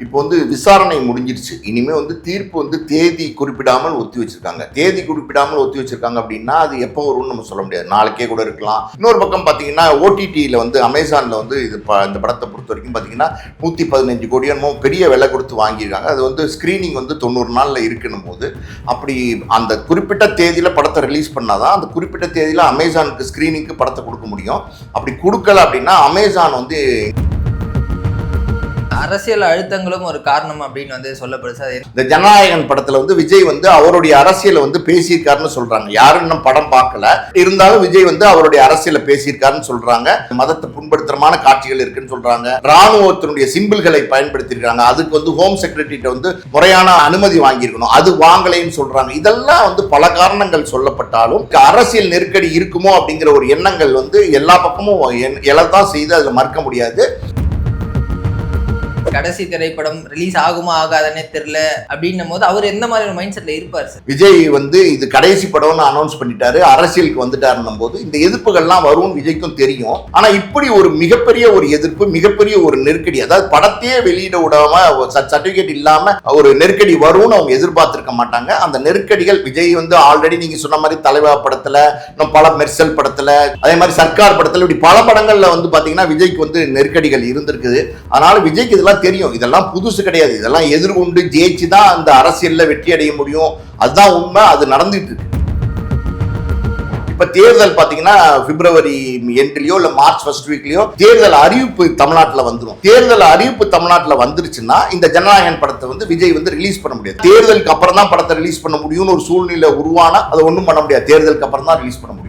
இப்போ வந்து விசாரணை முடிஞ்சிருச்சு. இனிமே வந்து தீர்ப்பு வந்து தேதி குறிப்பிடாமல் ஒத்தி வச்சிருக்காங்க. தேதி குறிப்பிடாமல் ஒத்தி வச்சிருக்காங்க அப்படின்னா அது எப்போ வரும்னு நம்ம சொல்ல முடியாது. நாளைக்கே கூட இருக்கலாம். இன்னொரு பக்கம் பார்த்தீங்கன்னா ஓடிடியில் வந்து அமேசானில் வந்து இது ப- இந்த படத்தை பொறுத்த வரைக்கும் பார்த்தீங்கன்னா நூற்றி பதினஞ்சு கோடி என்னமோ பெரிய விலை கொடுத்து வாங்கியிருக்காங்க. அது வந்து ஸ்க்ரீனிங் வந்து தொண்ணூறு நாளில் இருக்கணும் போது அப்படி அந்த குறிப்பிட்ட தேதியில் படத்தை ரிலீஸ் பண்ணால் தான் அந்த குறிப்பிட்ட தேதியில் அமேசானுக்கு ஸ்க்ரீனிங்க்கு படத்தை கொடுக்க முடியும். அப்படி கொடுக்கல அப்படின்னா அமேசான் வந்து அரசியல் அழுத்தங்களும் ஒரு காரணம் அப்படின்னு வந்து சொல்லப்படுது. சார் இந்த ஜனநாயகன் படத்துல வந்து விஜய் வந்து அவருடைய அரசியலை வந்து பேசியிருக்காருன்னு சொல்றாங்க. யாரும் இன்னும் படம் பார்க்கல. இருந்தாலும் விஜய் வந்து அவருடைய அரசியலை பேசியிருக்காருன்னு சொல்றாங்க. மதத்தை புண்படுத்துறமான காட்சிகள் இருக்குன்னு சொல்றாங்க. ராணுவத்தினுடைய சிம்பிள்களை பயன்படுத்தியிருக்காங்க. அதுக்கு வந்து ஹோம் செக்ரட்டரிட்ட வந்து முறையான அனுமதி வாங்கியிருக்கணும். அது வாங்கலைன்னு சொல்றாங்க. இதெல்லாம் வந்து பல காரணங்கள் சொல்லப்பட்டாலும் அரசியல் நெருக்கடி இருக்குமோ அப்படிங்கிற ஒரு எண்ணங்கள் வந்து எல்லா பக்கமும் எ- எழத்தான் செய்து அதில் மறுக்க முடியாது. கடைசி திரைப்படம் ரிலீஸ் ஆகுமா ஆகாதனே தெரியல. அப்படின்னும் போது அவர் எந்த மாதிரி மைண்ட் செட்ல இருப்பார் சார் விஜய் வந்து இது கடைசி படம்னு அனௌன்ஸ் பண்ணிட்டாரு அரசியலுக்கு வந்துட்டாருன்னும் போது இந்த எதிர்ப்புகள்லாம் வரும் விஜய்க்கும் தெரியும். ஆனா இப்படி ஒரு மிகப்பெரிய ஒரு எதிர்ப்பு மிகப்பெரிய ஒரு நெருக்கடி அதாவது படத்தையே வெளியிட விடாம சர்டிபிகேட் இல்லாம ஒரு நெருக்கடி வரும்னு அவங்க எதிர்பார்த்திருக்க மாட்டாங்க. அந்த நெருக்கடிகள் விஜய் வந்து ஆல்ரெடி நீங்க சொன்ன மாதிரி தலைவா படத்துல இன்னும் பல மெர்சல் படத்துல அதே மாதிரி சர்க்கார் படத்துல இப்படி பல படங்கள்ல வந்து பாத்தீங்கன்னா விஜய்க்கு வந்து நெருக்கடிகள் இருந்திருக்குது. அதனால விஜய்க்கு இதெல்லாம் தெரியும். இதெல்லாம் புதுசு கிடையாது. இதெல்லாம் எதிர்கொண்டு ஜெயிச்சு தான் அந்த அரசியல்ல வெற்றி அடைய முடியும். அதுதான் உண்மை. அது நடந்துட்டு இருக்கு. இப்ப தேர்தல் பாத்தீங்கன்னா பிப்ரவரி எண்ட்லேயோ இல்ல மார்ச் ஃபர்ஸ்ட் வீக்லயோ தேர்தல் அறிவிப்பு தமிழ்நாட்டுல வந்துடும் தேர்தல் அறிவிப்பு தமிழ்நாட்டுல வந்துருச்சுன்னா இந்த ஜனநாயகன் படத்தை வந்து விஜய் வந்து ரிலீஸ் பண்ண முடியாது. தேர்தலுக்கு அப்புறம் தான் படத்தை ரிலீஸ் பண்ண முடியும்னு ஒரு சூழ்நிலை உருவானா அதை ஒண்ணும் பண்ண முடியாது. தேர்தலுக்கு அப்புறம் தான் ரிலீஸ் பண்ண முடியும்.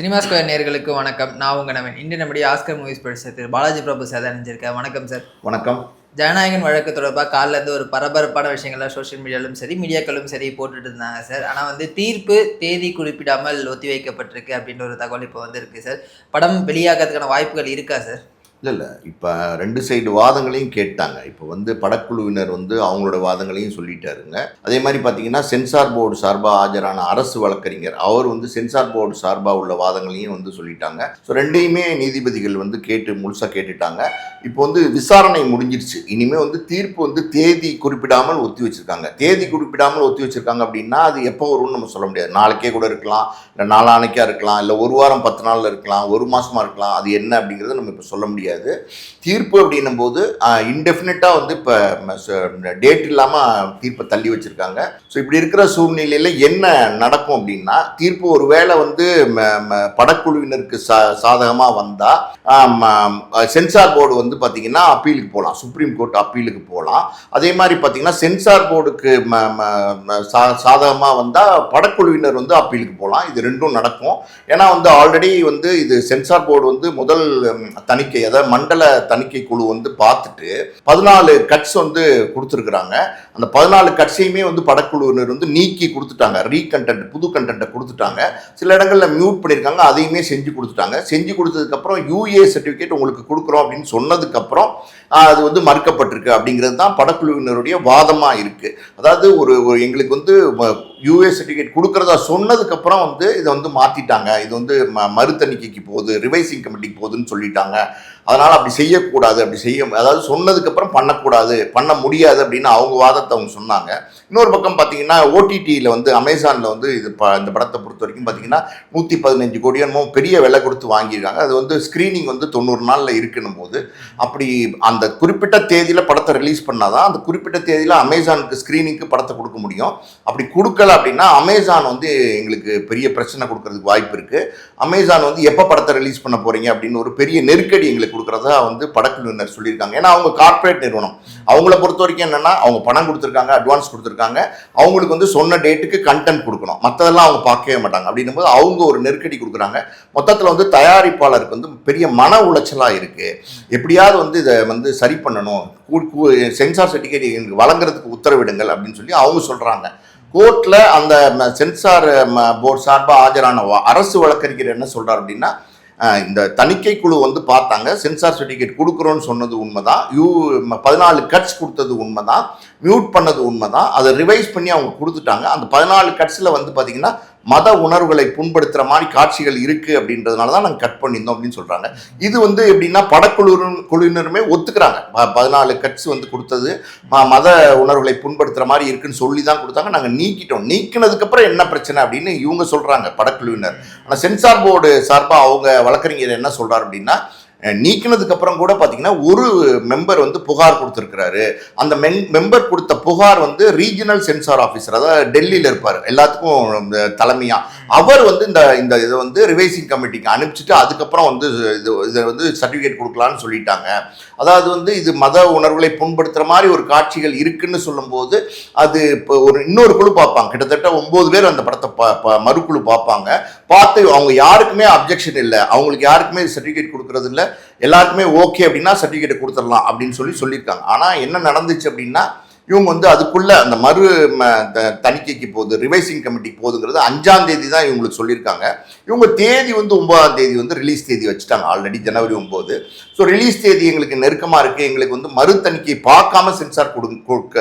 சினிமா ஸ்கொயர் நேர்களுக்கு வணக்கம். நான் உங்க நவீன். இன்று நம்முடைய ஆஸ்கர் மூவிஸ் படிச்ச திரு பாலாஜி பிரபு சார் தான் நினைஞ்சிருக்கேன் வணக்கம் சார். வணக்கம். ஜனநாயகன் வழக்கு தொடர்பாக காலைல இருந்து ஒரு பரபரப்பான விஷயங்கள்லாம் சோஷியல் மீடியாலும் சரி மீடியாக்களும் சரி போட்டுட்டு இருந்தாங்க சார். ஆனால் வந்து தீர்ப்பு தேதி குறிப்பிடாமல் ஒத்திவைக்கப்பட்டிருக்கு அப்படின்ற ஒரு தகவல் இப்போ வந்திருக்கு சார். படம் வெளியாகிறதுக்கான வாய்ப்புகள் இருக்கா சார்? இல்லை இல்லை இப்போ ரெண்டு சைடு வாதங்களையும் கேட்டாங்க. இப்போ வந்து படக்குழுவினர் வந்து அவங்களோட வாதங்களையும் சொல்லிட்டாருங்க. அதே மாதிரி பார்த்தீங்கன்னா சென்சார் போர்டு சார்பாக ஆஜரான அரசு வழக்கறிஞர் அவர் வந்து சென்சார் போர்டு சார்பாக உள்ள வாதங்களையும் வந்து சொல்லிட்டாங்க. ஸோ ரெண்டையுமே நீதிபதிகள் வந்து கேட்டு முழுசாக கேட்டுட்டாங்க. இப்போ வந்து விசாரணை முடிஞ்சிருச்சு. இனிமேல் வந்து தீர்ப்பு வந்து தேதி குறிப்பிடாமல் ஒத்தி வச்சிருக்காங்க. தேதி குறிப்பிடாமல் ஒத்தி வச்சிருக்காங்க அப்படின்னா அது எப்போ வரும்னு நம்ம சொல்ல முடியாது. நாளைக்கே கூட இருக்கலாம். இல்லை நாளானைக்காக இருக்கலாம். இல்லை ஒரு வாரம் பத்து நாளில் இருக்கலாம். ஒரு மாதமாக இருக்கலாம். அது என்ன அப்படிங்கிறத நம்ம இப்போ சொல்ல முடியாது. தீர்ப்பு அப்படின்னும் போது இன்டெஃபினட்டாக வந்து இப்போ டேட் இல்லாமல் தீர்ப்பை தள்ளி வச்சுருக்காங்க. ஸோ இப்படி இருக்கிற சூழ்நிலையில் என்ன நடக்கும் அப்படின்னா தீர்ப்பு ஒரு வேளை வந்து ம- ம- படக்குழுவினருக்கு சா சாதகமாக வந்தால் சென்சார் போர்டு வந்து பார்த்திங்கன்னா அப்பீலுக்கு போகலாம் சுப்ரீம் கோர்ட் அப்பீலுக்கு போகலாம் அதே மாதிரி பார்த்தீங்கன்னா சென்சார் போர்டுக்கு சாதகமாக வந்தால் படக்குழுவினர் வந்து அப்பீலுக்கு போகலாம் இது ரெண்டும் நடக்கும். ஏன்னா வந்து ஆல்ரெடி வந்து இது சென்சார் போர்டு வந்து முதல் தணிக்கை அதாவது மண்டல தணிக்கை குழு வந்து பார்த்துட்டு பதினாலு கட்ஸ் வந்து கொடுத்துருக்குறாங்க. அந்த பதினாலு கட்ஸையுமே வந்து படக்குழுவினர் வந்து நீக்கி கொடுத்துட்டாங்க. ரீகண்டென்ட் புது கண்டென்ட்டை கொடுத்துட்டாங்க. சில இடங்களில் மியூட் பண்ணியிருக்காங்க. அதையுமே செஞ்சு கொடுத்துட்டாங்க. செஞ்சு கொடுத்ததுக்கப்புறம் யூஏ சர்டிஃபிகேட் உங்களுக்கு கொடுக்குறோம் அப்படின்னு சொன்னதுக்கப்புறம் அது வந்து மறுக்கப்பட்டிருக்கு. அப்படிங்கிறது தான் படக்குழுவினருடைய வாதமாக இருக்குது அதாவது ஒரு எங்களுக்கு வந்து யூஏ சர்டிஃபிகேட் கொடுக்குறதா சொன்னதுக்கப்புறம் வந்து இதை வந்து மாற்றிட்டாங்க இது வந்து ம மறுதணிக்கைக்கு போகுது ரிவைசிங் கமிட்டிக்கு போகுதுன்னு சொல்லிட்டாங்க. அதனால் அப்படி செய்யக்கூடாது அப்படி செய்ய அதாவது சொன்னதுக்கப்புறம் பண்ணக்கூடாது பண்ண முடியாது அப்படின்னு அவங்க வாதத்தை அவங்க சொன்னாங்க. இன்னொரு பக்கம் பார்த்தீங்கன்னா ஓடிடியில் வந்து அமேசானில் வந்து இது ப இந்த படத்தை பொறுத்த வரைக்கும் பார்த்தீங்கன்னா நூற்றி பதினஞ்சு கோடி என்னமோ பெரிய விலை கொடுத்து வாங்கியிருக்காங்க. அது வந்து ஸ்க்ரீனிங் வந்து தொண்ணூறு நாளில் இருக்கணும் போது அப்படி அந்த குறிப்பிட்ட தேதியில் படத்தை ரிலீஸ் பண்ணாதான் அந்த குறிப்பிட்ட தேதியில் அமேசானுக்கு ஸ்க்ரீனிங்க்கு படத்தை கொடுக்க முடியும். அப்படி கொடுக்கல அப்படின்னா அமேசான் வந்து எங்களுக்கு பெரிய பிரச்சனை கொடுக்கறதுக்கு வாய்ப்பு இருக்குது அமேசான் வந்து எப்போ படத்தை ரிலீஸ் பண்ண போகிறீங்க அப்படின்னு ஒரு பெரிய நெருக்கடி எங்களுக்கு கொடுக்குறதா வந்து படக்குழுவினர் சொல்லியிருக்காங்க. ஏன்னா அவங்க கார்ப்பரேட் நிறுவனம். அவங்கள பொறுத்த வரைக்கும் என்னென்னா அவங்க பணம் கொடுத்துருக்காங்க அட்வான்ஸ் கொடுத்துருக்காங்க. அவங்களுக்கு வந்து சொன்ன டேட்டுக்கு கண்டென்ட் கொடுக்கணும். மற்றதெல்லாம் அவங்க பார்க்கவே மாட்டாங்க. அப்படின்னும் போது அவங்க ஒரு நெருக்கடி கொடுக்குறாங்க. மொத்தத்தில் வந்து தயாரிப்பாளருக்கு வந்து பெரிய மன உளைச்சலாக இருக்குது எப்படியாவது வந்து இதை வந்து சரி பண்ணணும். சென்சார் சர்டிஃபிகேட் எங்களுக்கு வழங்குறதுக்கு உத்தரவிடுங்கள் அப்படின்னு சொல்லி அவங்க சொல்கிறாங்க கோர்ட்டில் அந்த சென்சார் ம- போர்டு சார்பாக ஆஜரான அரசு வழக்கறிஞர் என்ன சொல்றார் அப்படின்னா இந்த தணிக்கை குழு வந்து பார்த்தாங்க சென்சார் சர்டிஃபிகேட் கொடுக்குறோன்னு சொன்னது உண்மைதான் யூ பதினாலு கட்ஸ் கொடுத்தது உண்மைதான் மியூட் பண்ணது உண்மை தான் அதை ரிவைஸ் பண்ணி அவங்க கொடுத்துட்டாங்க. அந்த பதினாலு கட்ஸில் வந்து பார்த்தீங்கன்னா மத உணர்வுகளை புண்படுத்துகிற மாதிரி காட்சிகள் இருக்குது அப்படின்றதுனால தான் நாங்கள் கட் பண்ணியிருந்தோம் அப்படின்னு சொல்கிறாங்க இது வந்து எப்படின்னா படக்குழு குழுவினருமே ஒத்துக்கிறாங்க. பதினாலு கட்ஸ் வந்து கொடுத்தது மத உணர்வுகளை புண்படுத்துகிற மாதிரி இருக்குன்னு சொல்லி தான் கொடுத்தாங்க. நாங்கள் நீக்கிட்டோம். நீக்கினதுக்கப்புறம் என்ன பிரச்சனை அப்படின்னு இவங்க சொல்கிறாங்க படக்குழுவினர். ஆனால் சென்சார் போர்டு சார்பாக அவங்க வழக்கறிஞர் என்ன சொல்கிறார் அப்படின்னா நீக்கினதுக்கு அப்புறம் கூட பார்த்தீங்கன்னா ஒரு மெம்பர் வந்து புகார் கொடுத்துருக்கிறாரு. அந்த மென் மெம்பர் கொடுத்த புகார் வந்து ரீஜனல் சென்சார் ஆஃபீஸர் அதாவது டெல்லியில் இருப்பார். எல்லாத்துக்கும் இந்த அவர் வந்து இந்த இந்த இதை வந்து ரிவைசிங் கமிட்டிக்கு அனுப்பிச்சிட்டு அதுக்கப்புறம் வந்து இது இதை வந்து சர்டிஃபிகேட் கொடுக்கலான்னு சொல்லிட்டாங்க. அதாவது வந்து இது மத உணர்வுகளை புண்படுத்துகிற மாதிரி ஒரு காட்சிகள் இருக்குன்னு சொல்லும்போது அது இப்போ ஒரு இன்னொரு குழு பார்ப்பாங்க. கிட்டத்தட்ட ஒம்பது பேர் அந்த படத்தை பா மறுக்குழு பார்ப்பாங்க. பார்த்து அவங்க யாருக்குமே அப்ஜெக்ஷன் இல்லை. அவங்களுக்கு யாருக்குமே சர்டிஃபிகேட் கொடுக்கறது இல்லை. எல்லாருக்குமே ஓகே அப்படின்னா சர்டிஃபிகேட் கொடுத்துடலாம் அப்படின்னு சொல்லி சொல்லியிருக்காங்க. ஆனால் என்ன நடந்துச்சு அப்படின்னா இவங்க வந்து அதுக்குள்ள அந்த மறு ம, த- தணிக்கைக்கு போகுது ரிவைசிங் கமிட்டிக்கு போகுதுங்கிறது அஞ்சாம் தேதி தான் இவங்களுக்கு சொல்லியிருக்காங்க. இவங்க தேதி வந்து ஒன்பதாம் தேதி வந்து ரிலீஸ் தேதி வச்சுட்டாங்க ஆல்ரெடி ஜனவரி ஒம்பது ஸோ ரிலீஸ் தேதி எங்களுக்கு நெருக்கமாக இருக்குது எங்களுக்கு வந்து மறு தணிக்கை பார்க்காம சென்சார் கொடுங்க கொடுக்க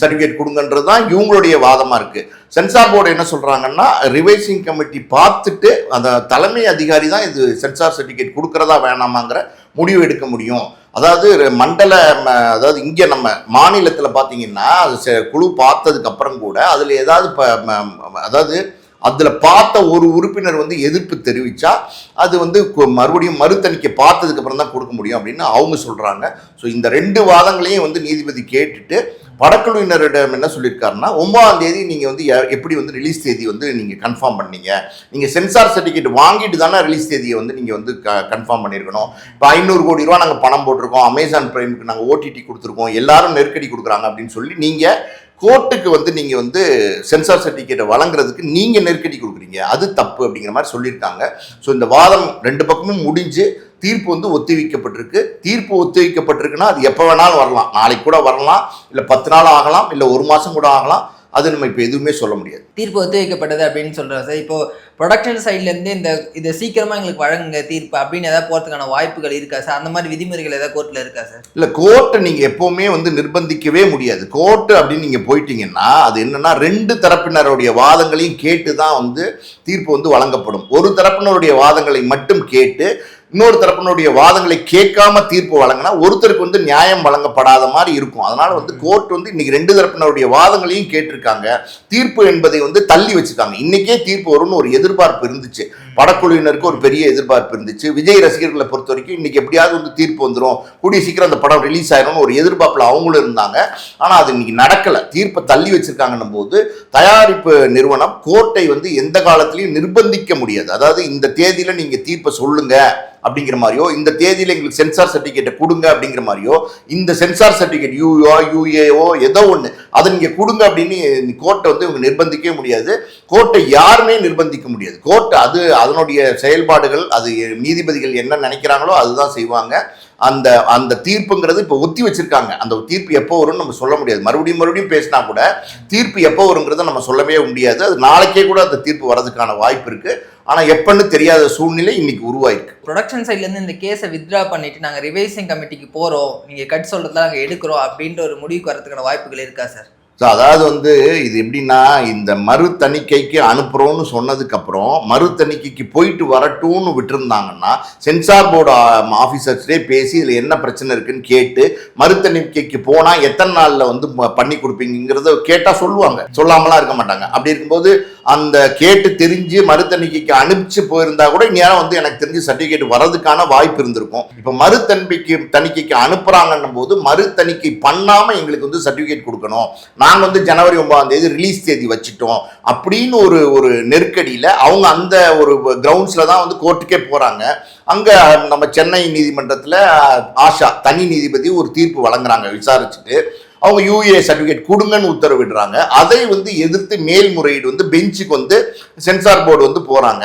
சர்டிஃபிகேட் கொடுங்கன்றது தான் இவங்களுடைய வாதமாக இருக்குது சென்சார் போர்டு என்ன சொல்கிறாங்கன்னா ரிவைசிங் கமிட்டி பார்த்துட்டு அந்த தலைமை அதிகாரி தான் இது சென்சார் சர்டிஃபிகேட் கொடுக்குறதா வேணாமாங்கிற முடிவு எடுக்க முடியும். அதாவது மண்டல அதாவது இங்கே நம்ம மாநிலத்தில் பார்த்தீங்கன்னா அது குழு பார்த்ததுக்கு அப்புறம் கூட அதில் ஏதாவது ப- ம- அதாவது அதில் பார்த்த ஒரு உறுப்பினர் வந்து எதிர்ப்பு தெரிவித்தா அது வந்து கு- மறுபடியும் மறுத்தணிக்கை பார்த்ததுக்கு அப்புறம் தான் கொடுக்க முடியும் அப்படின்னு அவங்க சொல்கிறாங்க ஸோ இந்த ரெண்டு வாதங்களையும் வந்து நீதிபதி கேட்டுட்டு படக்குழுவினரிடம் என்ன சொல்லியிருக்காருன்னா ஒன்பதாம் தேதி நீங்கள் வந்து எ- எப்படி வந்து ரிலீஸ் தேதி வந்து நீங்கள் கன்ஃபார்ம் பண்ணீங்க. நீங்கள் சென்சார் சர்டிஃபிகேட் வாங்கிட்டு தானே ரிலீஸ் தேதியை வந்து நீங்கள் வந்து கன்ஃபார்ம் பண்ணியிருக்கணும். இப்போ ஐநூறு கோடி ரூபா நாங்கள் பணம் போட்டிருக்கோம் அமேசான் பிரைமுக்கு நாங்கள் ஓடிடி கொடுத்துருக்கோம் எல்லாரும் நெருக்கடி கொடுக்குறாங்க அப்படின்னு சொல்லி நீங்கள் கோர்ட்டுக்கு வந்து நீங்கள் வந்து சென்சார் சர்டிஃபிகேட்டை வழங்குறதுக்கு நீங்கள் நெருக்கடி கொடுக்குறீங்க. அது தப்பு அப்படிங்கிற மாதிரி சொல்லியிருக்காங்க. ஸோ இந்த வாதம் ரெண்டு பக்கமும் முடிஞ்சு தீர்ப்பு வந்து ஒத்திவைக்கப்பட்டிருக்கு. தீர்ப்பு ஒத்திவைக்கப்பட்டிருக்குன்னா அது எப்போ வேணாலும் வரலாம். நாளைக்கு கூட வரலாம். இல்லை பத்து நாள் ஆகலாம். இல்லை ஒரு மாதம் கூட ஆகலாம். அது நம்ம இப்போ எதுவுமே சொல்ல முடியாது. தீர்ப்பு ஒத்திவைக்கப்பட்டது அப்படின்னு சொல்கிறோம் சார். இப்போ ப்ரொடக்ஷன் சைட்லேருந்து இந்த இதை சீக்கிரமாக எங்களுக்கு வழங்குங்க தீர்ப்பு அப்படின்னு ஏதாவது போகிறதுக்கான வாய்ப்புகள் இருக்கா சார்? அந்த மாதிரி விதிமுறைகள் ஏதாவது கோர்ட்டில் இருக்கா சார்? இல்லை கோர்ட்டை நீங்கள் எப்போவுமே வந்து நிர்பந்திக்கவே முடியாது. கோர்ட்டு அப்படின்னு நீங்கள் போயிட்டீங்கன்னா அது என்னன்னா ரெண்டு தரப்பினருடைய வாதங்களையும் கேட்டு தான் வந்து தீர்ப்பு வந்து வழங்கப்படும். ஒரு தரப்பினருடைய வாதங்களை மட்டும் கேட்டு இன்னொரு தரப்பினருடைய வாதங்களை கேட்காம தீர்ப்பு வழங்கினா ஒருத்தருக்கு வந்து நியாயம் வழங்கப்படாத மாதிரி இருக்கும். அதனால வந்து கோர்ட் வந்து இன்னைக்கு ரெண்டு தரப்பினருடைய வாதங்களையும் கேட்டிருக்காங்க. தீர்ப்பு என்பதை வந்து தள்ளி வச்சிருக்காங்க. இன்னைக்கே தீர்ப்பு வரும்னு ஒரு எதிர்பார்ப்பு இருந்துச்சு. படக்குழுவினருக்கு ஒரு பெரிய எதிர்பார்ப்பு இருந்துச்சு. விஜய் ரசிகர்களை பொறுத்த வரைக்கும் இன்னைக்கு எப்படியாவது வந்து தீர்ப்பு வந்துடும் கூடிய சீக்கிரம் அந்த படம் ரிலீஸ் ஆயிரும்னு ஒரு எதிர்பார்ப்பில் அவங்களும் இருந்தாங்க. ஆனால் அது இன்னைக்கு நடக்கலை. தீர்ப்பை தள்ளி வச்சிருக்காங்கன்னும் போது தயாரிப்பு நிறுவனம் கோர்ட்டை வந்து எந்த காலத்திலையும் நிர்பந்திக்க முடியாது. அதாவது இந்த தேதியில் நீங்கள் தீர்ப்பை சொல்லுங்க அப்படிங்கிற மாதிரியோ இந்த தேதியில் எங்களுக்கு சென்சார் சர்டிஃபிகேட்டை கொடுங்க அப்படிங்கிற மாதிரியோ இந்த சென்சார் சர்டிஃபிகேட் யூஓ யூஏஓ ஏதோ ஒன்று அதை நீங்கள் கொடுங்க அப்படின்னு கோர்ட்டை வந்து இவங்க நிர்பந்திக்கவே முடியாது. கோர்ட்டை யாருமே நிர்பந்திக்க முடியாது. கோர்ட் அது அதனுடைய செயல்பாடுகள் அது நீதிபதிகள் என்ன நினைக்கிறாங்களோ அதுதான் செய்வாங்க. அந்த அந்த தீர்ப்புங்கிறது இப்போ ஒத்தி வச்சிருக்காங்க. அந்த தீர்ப்பு எப்போ வரும்னு நம்ம சொல்ல முடியாது. மறுபடியும் மறுபடியும் பேசினா கூட தீர்ப்பு எப்போ வருங்கிறத நம்ம சொல்லவே முடியாது. அது நாளைக்கே கூட அந்த தீர்ப்பு வரதுக்கான வாய்ப்பு இருக்கு. ஆனால் எப்பன்னு தெரியாத சூழ்நிலை இன்னைக்கு உருவாயிருக்கு. ப்ரொடக்ஷன் சைட்லேருந்து இந்த கேஸை வித்ட்ரா பண்ணிட்டு நாங்கள் ரிவைசிங் கமிட்டிக்கு போகிறோம் நீங்கள் கட் சொல்கிறதா நாங்கள் எடுக்கிறோம் அப்படின்ற ஒரு முடிவுக்கு வரதுக்கான வாய்ப்புகள் இருக்கா சார் ஸோ அதாவது வந்து இது எப்படின்னா இந்த மறு தணிக்கைக்கு அனுப்புகிறோன்னு சொன்னதுக்கப்புறம் மறு தணிக்கைக்கு போயிட்டு வரட்டும்னு விட்டுருந்தாங்கன்னா சென்சார் போர்டு ஆஃபீஸர்ஸ்டே um, பேசி இதில் என்ன பிரச்சனை இருக்குன்னு கேட்டு மறு தணிக்கைக்கு போனால் எத்தனை நாளில் வந்து ம- பண்ணி கொடுப்பீங்கிறத கேட்டால் சொல்லுவாங்க. சொல்லாமலாம் இருக்க மாட்டாங்க. அப்படி இருக்கும்போது அந்த கேட்டு தெரிஞ்சு மறுத்தணிக்கைக்கு அனுப்பிச்சு போயிருந்தா கூட இந்நேரம் வந்து எனக்கு தெரிஞ்சு சர்டிஃபிகேட் வர்றதுக்கான வாய்ப்பு இருந்திருக்கும். இப்போ மறுத்தன்மைக்கு தணிக்கைக்கு அனுப்புறாங்கன்னும் போது மறுத்தணிக்கை பண்ணாமல் பண்ணாம எங்களுக்கு வந்து சர்டிஃபிகேட் கொடுக்கணும். நாங்கள் வந்து ஜனவரி ஒன்பதாம் தேதி ரிலீஸ் தேதி வச்சுட்டோம். அப்படின்னு ஒரு ஒரு நெருக்கடியில் அவங்க அந்த ஒரு கிரவுண்ட்ஸில் தான் வந்து கோர்ட்டுக்கே போகிறாங்க அங்கே நம்ம சென்னை நீதிமன்றத்தில் ஆஷா தனி நீதிபதி ஒரு தீர்ப்பு வழங்குறாங்க விசாரிச்சுட்டு. அவங்க யூஏ சர்டிஃபிகேட் கொடுங்கன்னு உத்தரவிடுறாங்க. அதை வந்து எதிர்த்து மேல்முறையீடு வந்து பெஞ்சுக்கு வந்து சென்சார் போர்டு வந்து போகிறாங்க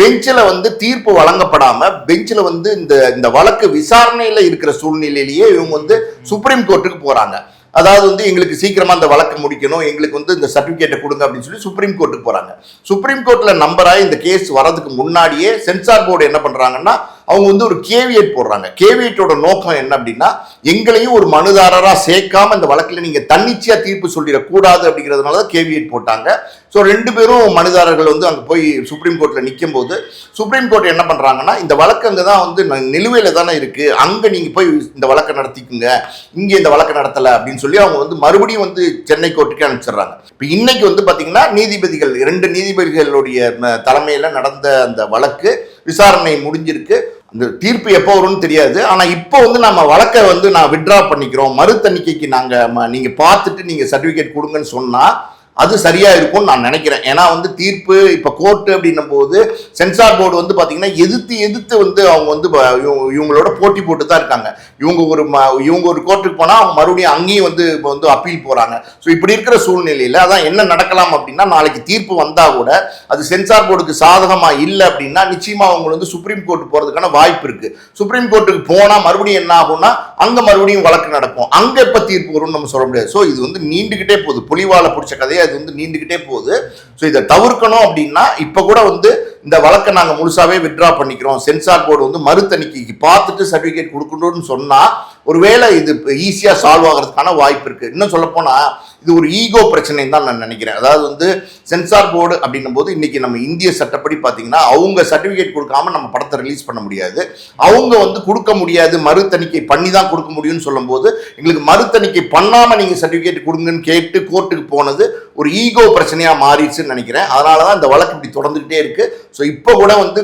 பெஞ்சில் வந்து தீர்ப்பு வழங்கப்படாமல் பெஞ்சில் வந்து இந்த இந்த வழக்கு விசாரணையில் இருக்கிற சூழ்நிலையிலேயே இவங்க வந்து சுப்ரீம் கோர்ட்டுக்கு போகிறாங்க அதாவது வந்து எங்களுக்கு சீக்கிரமாக அந்த வழக்கு முடிக்கணும் எங்களுக்கு வந்து இந்த சர்டிஃபிகேட்டை கொடுங்க அப்படின்னு சொல்லி சுப்ரீம் கோர்ட்டுக்கு போகிறாங்க சுப்ரீம் கோர்ட்டில் நம்பராக இந்த கேஸ் வரதுக்கு முன்னாடியே சென்சார் போர்டு என்ன பண்ணுறாங்கன்னா அவங்க வந்து ஒரு கேவியட் போடுறாங்க. கேவியட்டோட நோக்கம் என்ன அப்படின்னா எங்களையும் ஒரு மனுதாரராக சேர்க்காம இந்த வழக்கில் நீங்கள் தன்னிச்சையாக தீர்ப்பு சொல்லிடக்கூடாது அப்படிங்கிறதுனால தான் கேவியட் போட்டாங்க. ஸோ ரெண்டு பேரும் மனுதாரர்கள் வந்து அங்கே போய் சுப்ரீம் கோர்ட்டில் நிற்கும் போது சுப்ரீம் கோர்ட் என்ன பண்ணுறாங்கன்னா இந்த வழக்கு அங்கே தான் வந்து ந- தானே இருக்குது அங்கே நீங்கள் போய் இந்த வழக்கை நடத்திக்குங்க. இங்கே இந்த வழக்கை நடத்தலை அப்படின்னு சொல்லி அவங்க வந்து மறுபடியும் வந்து சென்னை கோர்ட்டுக்கு அனுப்பிச்சிடுறாங்க. இப்போ இன்னைக்கு வந்து பார்த்தீங்கன்னா நீதிபதிகள் இரண்டு நீதிபதிகளுடைய ம, நடந்த அந்த வழக்கு விசாரணை முடிஞ்சிருக்கு. இந்த தீர்ப்பு எப்போ வரும்னு தெரியாது. ஆனால் இப்போ வந்து நம்ம வழக்கை வந்து நான் விட்ரா பண்ணிக்கிறோம். மறு தணிக்கைக்கு நாங்கள் நீங்கள் பார்த்துட்டு நீங்கள் சர்டிஃபிகேட் கொடுங்கன்னு சொன்னால் அது சரியா இருக்கும்னு நான் நினைக்கிறேன். ஏன்னா வந்து தீர்ப்பு இப்போ கோர்ட்டு அப்படின்னும் போது சென்சார் போர்டு வந்து பார்த்தீங்கன்னா எதிர்த்து எதிர்த்து வந்து அவங்க வந்து இவங்க- இவங்களோட போட்டி போட்டு தான் இருக்காங்க. இவங்க ஒரு ம- இவங்க ஒரு கோர்ட்டுக்கு போனால் அவங்க மறுபடியும் அங்கேயும் வந்து இப்போ வந்து அப்பீல் போகிறாங்க ஸோ இப்படி இருக்கிற சூழ்நிலையில் அதான் என்ன நடக்கலாம் அப்படின்னா நாளைக்கு தீர்ப்பு வந்தால் கூட அது சென்சார் போர்டுக்கு சாதகமாக இல்லை அப்படின்னா நிச்சயமாக அவங்க வந்து சுப்ரீம் கோர்ட்டு போகிறதுக்கான வாய்ப்பு இருக்குது சுப்ரீம் கோர்ட்டுக்கு போனால் மறுபடியும் என்ன ஆகும்னா அங்கே மறுபடியும் வழக்கு நடக்கும். அங்கே எப்போ தீர்ப்பு வரும்னு நம்ம சொல்ல முடியாது. ஸோ இது வந்து நீண்டுக்கிட்டே போகுது. புலிவால பிடிச்ச கதையை அது வந்து நீண்டுகிட்டே போகுது. ஸோ இதை தவிர்க்கணும் அப்படின்னா இப்போ கூட வந்து இந்த வழக்கை நாங்கள் முழுசாவே வித்ட்ரா பண்ணிக்கிறோம். சென்சார் போர்டு வந்து மறு தணிக்கைக்கு பார்த்துட்டு சர்டிஃபிகேட் கொடுக்கணும்னு சொன்னால் ஒருவேளை இது ஈஸியாக சால்வ் ஆகிறதுக்கான வாய்ப்பு இருக்குது இன்னும் சொல்லப்போனால் இது ஒரு ஈகோ பிரச்சனைன்னு தான் நான் நினைக்கிறேன். அதாவது வந்து சென்சார் போர்டு அப்படின்னும் போது இன்னைக்கு நம்ம இந்திய சட்டப்படி பார்த்தீங்கன்னா அவங்க சர்டிஃபிகேட் கொடுக்காம நம்ம படத்தை ரிலீஸ் பண்ண முடியாது. அவங்க வந்து கொடுக்க முடியாது மறு தணிக்கை பண்ணி தான் கொடுக்க முடியும்னு சொல்லும்போது எங்களுக்கு மறு தணிக்கை பண்ணாம நீங்க சர்டிஃபிகேட் கொடுங்கன்னு கேட்டு கோர்ட்டுக்கு போனது ஒரு ஈகோ பிரச்சனையாக மாறிடுச்சுன்னு நினைக்கிறேன். அதனால தான் இந்த வழக்கு இப்படி தொடர்ந்துகிட்டே இருக்கு. ஸோ இப்போ கூட வந்து